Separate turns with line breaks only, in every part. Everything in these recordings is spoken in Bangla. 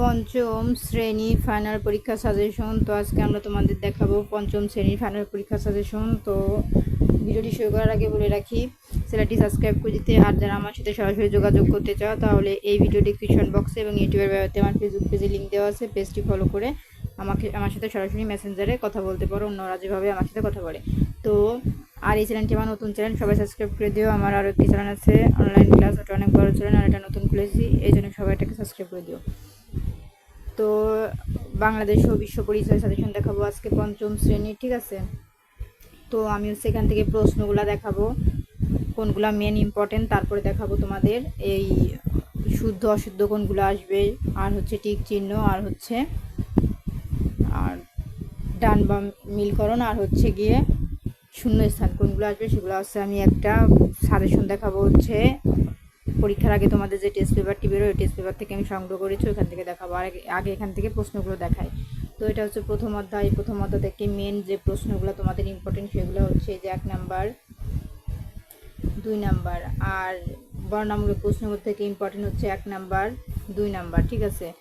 পঞ্চম শ্রেণি ফাইনাল পরীক্ষা সাজেশন তো আজকে আমরা তোমাদের দেখাবো পঞ্চম শ্রেণির ফাইনাল পরীক্ষা সাজেশন তো ভিডিওটি শুরু করার আগে বলে রাখি, চ্যানেলটি সাবস্ক্রাইব করে দিতে। আর যারা আমার সাথে সরাসরি যোগাযোগ করতে চাও, তাহলে এই ভিডিও ডিসক্রিপশন বক্সে এবং ইউটিউবের ব্যবহারে আমার ফেসবুক পেজে লিঙ্ক দেওয়া আছে পেজটি ফলো করে আমাকে আমার সাথে সরাসরি মেসেঞ্জারে কথা বলতে পারো অন্যরা যেভাবে আমার সাথে কথা বলে। তো আর এই চ্যানেলটি আমার নতুন চ্যানেল, সবাই সাবস্ক্রাইব করে দিও। আমার আরও একটি চ্যানেল আছে অনলাইন ক্লাস ওটা অনেক বড় চ্যানেল আর এটা নতুন খুলেছি এই জন্য সবাই এটাকে সাবস্ক্রাইব করে দিও। তো বাংলাদেশ ও বিশ্ব পরিচয় সাজেশন দেখাবো আজকে পঞ্চম শ্রেণি, ঠিক আছে? তো আমি এখান থেকে প্রশ্নগুলো দেখাবো, কোনগুলা মেন ইম্পর্টেন্ট তারপরে দেখাবো তোমাদের এই শুদ্ধ অশুদ্ধ কোনগুলো আসবে, আর হচ্ছে টিক চিহ্ন, আর হচ্ছে, আর ডান বা মিলকরণ, আর হচ্ছে গিয়ে শূন্য স্থান কোনগুলো আসবে সেগুলো হচ্ছে আমি একটা সাজেশন দেখাবো হচ্ছে পরীক্ষার আগে তোমাদের যে টেস্ট পেপারটি বেরোয় টেস্ট পেপার থেকে আমি সংগ্রহ করেছি ওখান থেকে দেখাবো। আর আগে- এখান থেকে প্রশ্নগুলো দেখাই। তো এটা হচ্ছে প্রথম অধ্যায়। প্রথম অধ্যায় থেকে মেন যে প্রশ্নগুলো তোমাদের ইম্পর্টেন্ট সেগুলো হচ্ছে যে এক নাম্বার, দুই নাম্বার, আর বর্ণামূলক প্রশ্নগুলো থেকে ইম্পর্টেন্ট হচ্ছে এক নাম্বার, দুই নাম্বার, ঠিক আছে?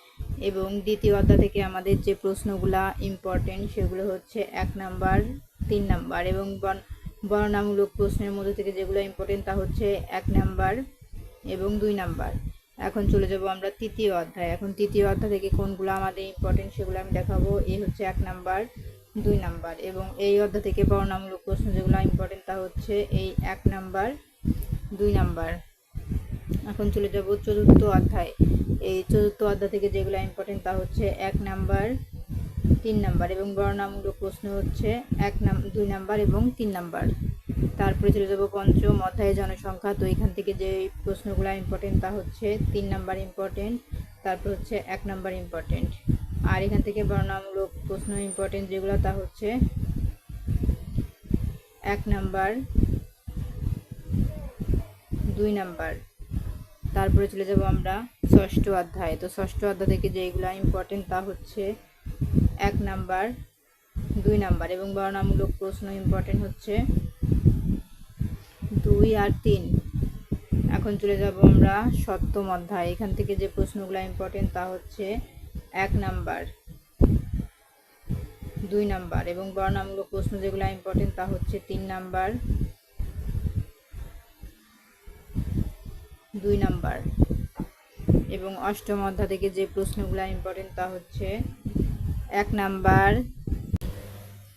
এবং দ্বিতীয় অধ্যায় থেকে আমাদের যে প্রশ্নগুলা ইম্পর্টেন্ট সেগুলো হচ্ছে এক নাম্বার, তিন নাম্বার এবং বর্ণামূলক প্রশ্নের মধ্যে থেকে যেগুলো ইম্পর্টেন্ট তা হচ্ছে এক নাম্বার এবং দুই নাম্বার। এখন চলে যাব আমরা তৃতীয় অধ্যায়। এখন তৃতীয় অধ্যায় থেকে কোনগুলো আমাদের ইম্পর্টেন্ট সেগুলো আমি দেখাবো। এই হচ্ছে এক নাম্বার, দুই নাম্বার এবং এই অধ্যায় থেকে বর্ণামূলক প্রশ্ন যেগুলো ইম্পর্টেন্ট তা হচ্ছে এই এক নাম্বার, দুই নাম্বার। এখন চলে যাব চতুর্থ অধ্যায়। এই চতুর্থ অধ্যায় থেকে যেগুলো ইম্পর্টেন্ট তা হচ্ছে এক নাম্বার, তিন নাম্বার এবং বর্ণামূলক প্রশ্ন হচ্ছে এক নাম, দুই নাম্বার এবং তিন নাম্বার। তারপরে চলে যাব পঞ্চম অধ্যায়ে জনসংখ্যা। তো এখান থেকে যে প্রশ্নগুলো ইম্পর্টেন্ট তা হচ্ছে তিন নাম্বার ইম্পর্টেন্ট তারপর হচ্ছে এক নাম্বার ইম্পর্টেন্ট আর এখান থেকে বর্ণামূলক প্রশ্ন ইম্পর্টেন্ট যেগুলো তা হচ্ছে এক নাম্বার, দুই নাম্বার। তারপরে চলে যাব আমরা ষষ্ঠ অধ্যায়। তো ষষ্ঠ অধ্যায় থেকে যেগুলো ইম্পর্টেন্ট তা হচ্ছে এক নাম্বার, দুই নাম্বার এবং বর্ণামূলক প্রশ্ন ইম্পর্টেন্ট হচ্ছে দুই আর তিন। এখন চলে যাব আমরা সপ্তম অধ্যায়। এখান থেকে যে প্রশ্নগুলো ইম্পর্টেন্ট তা হচ্ছে এক নাম্বার, দুই নাম্বার এবং বর্ণামূলক প্রশ্ন যেগুলো ইম্পর্টেন্ট তা হচ্ছে তিন নাম্বার, দুই নাম্বার এবং অষ্টম অধ্যায় থেকে যে প্রশ্নগুলো ইম্পর্টেন্ট তা হচ্ছে এক নাম্বার।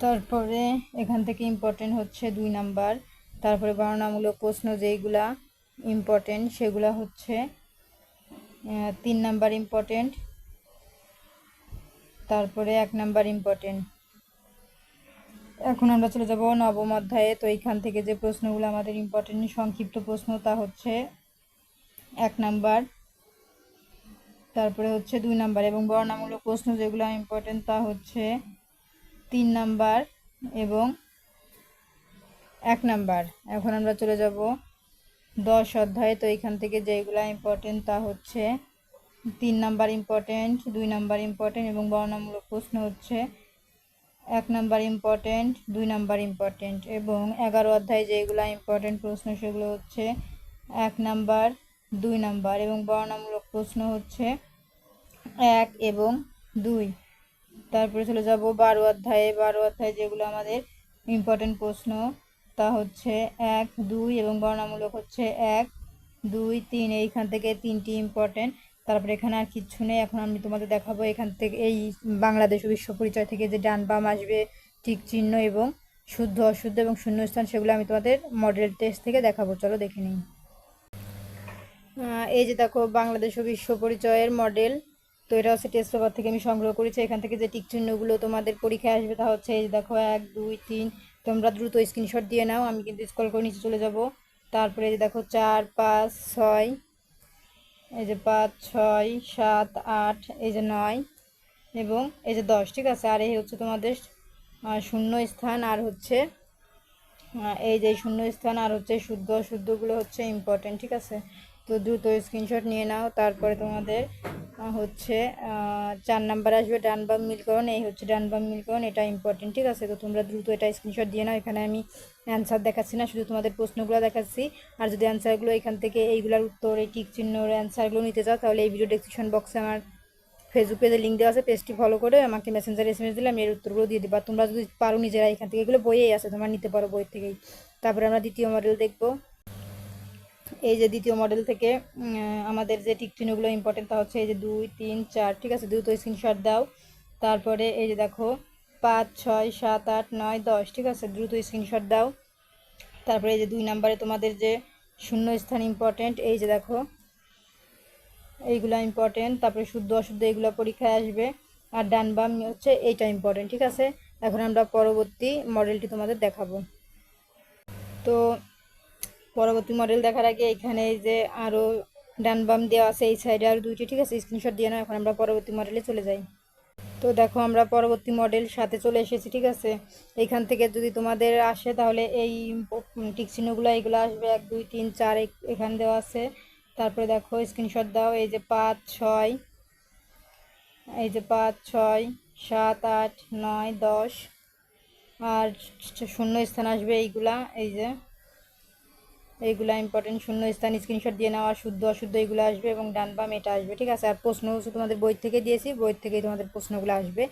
তারপরে এখান থেকে ইম্পর্টেন্ট হচ্ছে দুই নাম্বার। তারপরে বর্ণনামূলক প্রশ্ন যেইগুলা ইম্পর্টেন্ট সেগুলো হচ্ছে তিন নাম্বার ইম্পর্টেন্ট তারপরে এক নাম্বার ইম্পর্টেন্ট এখন আমরা চলে যাব নবম অধ্যায়ে। তো এইখান থেকে যে প্রশ্নগুলো আমাদের ইম্পর্টেন্ট সংক্ষিপ্ত প্রশ্ন তা হচ্ছে এক নাম্বার, তারপরে হচ্ছে দুই নাম্বার এবং বর্ণামূলক প্রশ্ন যেগুলো ইম্পর্টেন্ট তা হচ্ছে তিন নাম্বার এবং এক নাম্বার। এখন আমরা চলে যাব দশ অধ্যায়। তো এখান থেকে যেগুলো ইম্পর্টেন্ট তা হচ্ছে তিন নাম্বার ইম্পর্টেন্ট দুই নাম্বার ইম্পর্টেন্ট এবং বর্ণামূলক প্রশ্ন হচ্ছে এক নাম্বার ইম্পর্টেন্ট দুই নাম্বার ইম্পর্টেন্ট এবং এগারো অধ্যায় যেগুলো ইম্পর্টেন্ট প্রশ্ন সেগুলো হচ্ছে এক নাম্বার, দুই নাম্বার এবং বর্ণামূলক প্রশ্ন হচ্ছে এক এবং দুই। তারপরে চলে যাব বারো অধ্যায়ে। বারো অধ্যায়ে যেগুলো আমাদের ইম্পর্টেন্ট প্রশ্ন তা হচ্ছে এক, দুই এবং বর্ণামূলক হচ্ছে এক, দুই, তিন। এইখান থেকে তিনটি ইম্পর্টেন্ট তারপরে এখানে আর কিচ্ছু নেই। এখন আমি তোমাদের দেখাবো এখান থেকে এই বাংলাদেশ বিশ্ব পরিচয় থেকে যে ডান বাম আসবে, ঠিক চিহ্ন এবং শুদ্ধ, অশুদ্ধ এবং শূন্যস্থান, সেগুলো আমি তোমাদের মডেল টেস্ট থেকে দেখাবো। চলো দেখে নিই। এই যে দেখো, বাংলাদেশ ও বিশ্ব পরিচয়ের মডেল তো এটা হচ্ছে টেস্ট পেপার থেকে আমি সংগ্রহ করেছি। এখান থেকে যে টিক চিহ্নগুলো তোমাদের পরীক্ষায় আসবে তা হচ্ছে এই দেখো, এক, দুই, তিন। তোমরা দ্রুত স্ক্রিনশট দিয়ে নাও, আমি কিন্তু স্কল করে নিচে চলে যাব। তারপরে এই যে দেখো, চার, পাঁচ, ছয়, এই যে পাঁচ, ছয়, সাত, আট, এই যে নয় এবং এই যে দশ, ঠিক আছে? আর এই হচ্ছে তোমাদের শূন্য স্থান, আর হচ্ছে এই যে শূন্য স্থান, আর হচ্ছে শুদ্ধ অশুদ্ধগুলো হচ্ছে ইম্পর্টেন্ট ঠিক আছে? তো দ্রুত স্ক্রিনশট নিয়ে নাও, তারপরে তোমাদের হচ্ছে চার নাম্বার আসবে, ডান বাম মিলকরণ এই হচ্ছে ডান বাম মিলকরণ এটা ইম্পর্টেন্ট ঠিক আছে? তো তোমরা দ্রুত এটা স্ক্রিনশট দিয়ে নাও, এখানে আমি অ্যান্সার দেখাচ্ছি না, শুধু তোমাদের প্রশ্নগুলো দেখাচ্ছি। আর যদি অ্যান্সারগুলো এখান থেকে এইগুলোর উত্তর, এই টিক চিহ্নর অ্যান্সারগুলো নিতে চাও, তাহলে এই ভিডিও ডেসক্রিপশন বক্সে আমার ফেসবুক পেজে লিঙ্ক দেওয়া আছে পেজটি ফলো করে আমাকে মেসেঞ্জারে এসএমএস দিলে আমি এর উত্তরগুলো দিয়ে দিবা। তোমরা যদি পারো নিজেরা এখান থেকে, এগুলো বইয়েই আছে, তোমরা নিতে পারো বই থেকেই। তারপরে আমরা দ্বিতীয় মডেল দেখব। এই যে দ্বিতীয় মডেল থেকে আমাদের যে টিক চিহ্নগুলো ইম্পর্টেন্ট তা হচ্ছে এই যে দুই, তিন, চার, ঠিক আছে? দ্রুত স্ক্রিনশট দাও। তারপরে এই যে দেখো, পাঁচ, ছয়, সাত, আট, নয়, দশ, ঠিক আছে? দ্রুত স্ক্রিনশট দাও। তারপরে এই যে দুই নাম্বারে তোমাদের যে শূন্য স্থান ইম্পর্টেন্ট এই যে দেখো, এইগুলো ইম্পর্টেন্ট তারপরে শুদ্ধ, অশুদ্ধ এইগুলো পরীক্ষায় আসবে। আর ডান বাম হচ্ছে এইটা ইম্পর্টেন্ট ঠিক আছে? এখন আমরা পরবর্তী মডেলটি তোমাদের দেখাবো। তো পরবর্তী মডেল দেখার আগে এখানে এই যে আরও ডান বাম দেওয়া আছে, এই সাইডে আরও দুইটি, ঠিক আছে? স্ক্রিনশট দিয়ে নাও, এখন আমরা পরবর্তী মডেলে চলে যাই। তো দেখো, আমরা পরবর্তী মডেল সাথে চলে এসেছি, ঠিক আছে? এইখান থেকে যদি তোমাদের আসে, তাহলে এই টিক চিহ্নগুলো এইগুলো আসবে এক, দুই, তিন, চার এখানে দেওয়া আছে। তারপরে দেখো স্ক্রিনশট দাও, এই যে পাঁচ, ছয়, এই যে পাঁচ, ছয়, সাত, আট, নয়, দশ, আর শূন্য স্থান আসবে এইগুলা, এই যে এইগুলা ইম্পর্টেন্ট শূন্য স্থান স্ক্রিনশট দিয়ে নেওয়া, শুদ্ধ, অশুদ্ধ এগুলো আসবে এবং ডান বাম এটা আসবে, ঠিক আছে? আর প্রশ্ন তোমাদের বই থেকে দিয়েছি, বই থেকেই তোমাদের প্রশ্নগুলো আসবে,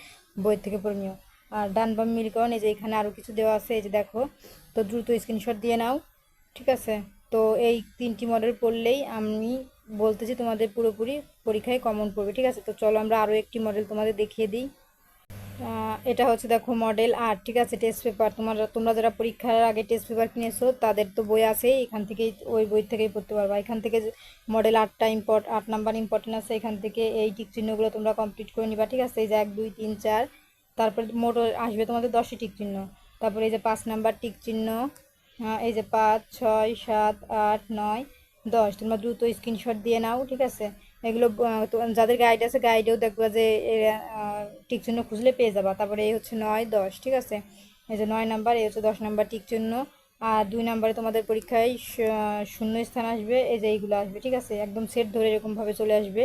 বই থেকে পড়ে নিও। আর ডান বাম মিলকরণ এই যে এখানে আরও কিছু দেওয়া আছে, এই যে দেখো, তো দ্রুত স্ক্রিনশট দিয়ে নাও, ঠিক আছে? তো এই তিনটি মডেল পড়লেই আমি বলতেছি তোমাদের পুরোপুরি পরীক্ষায় কমন পড়বে, ঠিক আছে? তো চলো আমরা আরও একটি মডেল তোমাদের দেখিয়ে দিই। এটা হচ্ছে দেখো মডেল আর্ট ঠিক আছে টেস্ট পেপার তোমার তোমরা যারা পরীক্ষার আগে টেস্ট পেপার কিনেছো, তাদের তো বই আছেই, এখান থেকেই ওই বই থেকেই পড়তে পারবা। এখান থেকে মডেল আটটা ইম্পর্ট আট নাম্বার ইম্পর্টেন্ট আছে, এখান থেকে এই টিক চিহ্নগুলো তোমরা কমপ্লিট করে নিবা, ঠিক আছে? এই যে এক, দুই, তিন, চার, তারপরে মোট আসবে তোমাদের দশটি টিক চিহ্ন। তারপরে এই যে পাঁচ নাম্বার টিক চিহ্ন এই যে পাঁচ, ছয়, সাত, আট, নয়, দশ। তোমরা দ্রুত স্ক্রিনশট দিয়ে নাও, ঠিক আছে? এগুলো যাদের গাইড আছে গাইডেও দেখবা যে টিক চিহ্ন খুঁজলে পেয়ে যাবা। তারপরে এই হচ্ছে নয়, দশ, ঠিক আছে? এই যে নয় নাম্বার, এই হচ্ছে দশ নাম্বার টিক চিহ্ন আর দুই নাম্বারে তোমাদের পরীক্ষায় শূন্য স্থান আসবে, এই যে এইগুলো আসবে, ঠিক আছে? একদম সেট ধরে এরকমভাবে চলে আসবে।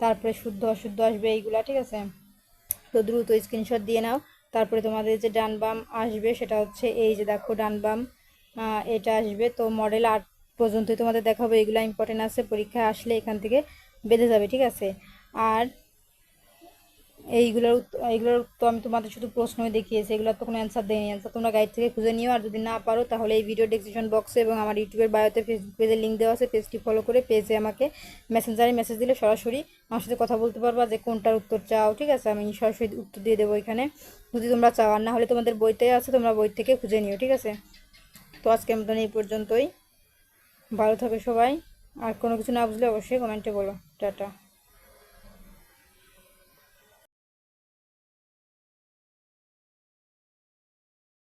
তারপরে শুদ্ধ, অশুদ্ধ আসবে এইগুলা, ঠিক আছে? তো দ্রুত স্ক্রিনশট দিয়ে নাও। তারপরে তোমাদের যে ডান বাম আসবে, সেটা হচ্ছে এই যে দেখো ডান বাম এটা আসবে। তো মডেল আট পর্যন্তই তোমাদের দেখাবো। এগুলো ইম্পর্টেন্ট আছে পরীক্ষা আসলে এখান থেকে বেঁধে যাবে, ঠিক আছে? আর এইগুলোর এইগুলোর তো আমি তোমাদের শুধু প্রশ্নই দেখিয়েছি, এগুলোর তো কোনো অ্যান্সার দেয়নি। অ্যান্সার তোমরা গাইড থেকে খুঁজে নিও, আর যদি না পারো, তাহলে এই ভিডিও ডেসক্রিপশন বক্সে এবং আমার ইউটিউবের বায়োতে ফেসবুক পেজে লিঙ্ক দেওয়া আছে পেজটি ফলো করে পেজে আমাকে মেসেঞ্জারে মেসেজ দিলে সরাসরি আমার সাথে কথা বলতে পারবা যে কোনটার উত্তর চাও, ঠিক আছে? আমি সরাসরি উত্তর দিয়ে দেবো এখানে। যদি তোমরা চাও, আর না হলে তোমাদের বইতে আছে, তোমরা বই থেকে খুঁজে নিও, ঠিক আছে? তো আজকে মতন এই পর্যন্তই। ভালো থাকো সবাই। আর কোনো কিছু না বুঝলে অবশ্যই কমেন্টে বলো। Dadah.